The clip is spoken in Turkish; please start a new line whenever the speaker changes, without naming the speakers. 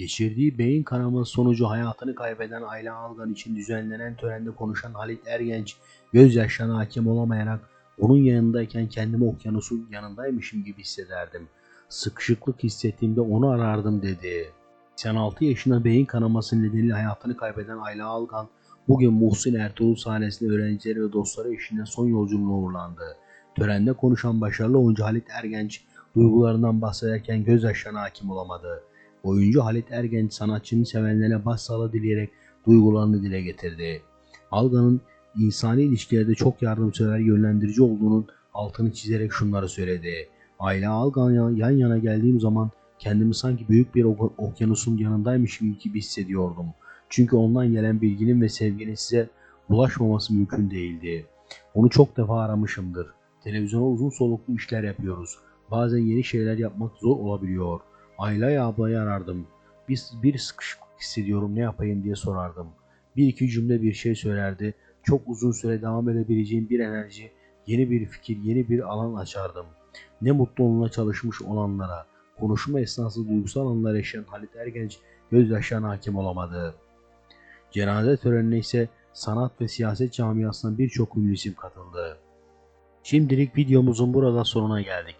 Geçirdiği beyin kanaması sonucu hayatını kaybeden Ayla Algan için düzenlenen törende konuşan Halit Ergenç, gözyaşlarına hakim olamayarak onun yanındayken kendimi okyanusun yanındaymışım gibi hissederdim. Sıkışıklık hissettiğimde onu arardım dedi. 86 yaşında beyin kanaması nedeniyle hayatını kaybeden Ayla Algan, bugün Muhsin Ertuğrul sahnesinde öğrencileri ve dostları eşliğinde son yolculuğuna uğurlandı. Törende konuşan başarılı oyuncu Halit Ergenç, duygularından bahsederken gözyaşlarına hakim olamadı. Oyuncu Halit Ergenç sanatçının sevenlerine başsağlığı dileyerek duygularını dile getirdi. Algan'ın insani ilişkilerde çok yardımsever yönlendirici olduğunun altını çizerek şunları söyledi. Ayla Algan'la yan yana geldiğim zaman kendimi sanki büyük bir ok- okyanusun yanındaymışım gibi hissediyordum. Çünkü ondan gelen bilginin ve sevginin size ulaşmaması mümkün değildi. Onu çok defa aramışımdır. Televizyona uzun soluklu işler yapıyoruz. Bazen yeni şeyler yapmak zor olabiliyor. Ayla'yı ablayı arardım. Bir, bir sıkışıklık hissediyorum ne yapayım diye sorardım. Bir iki cümle bir şey söylerdi. Çok uzun süre devam edebileceğim bir enerji, yeni bir fikir, yeni bir alan açardım. Ne mutlu onunla çalışmış olanlara, konuşma esnası duygusal anlar yaşayan Halit Ergenç gözyaşlarına hakim olamadı. Cenaze törenine ise sanat ve siyaset camiasından birçok ünlü isim katıldı. Şimdilik videomuzun burada sonuna geldik.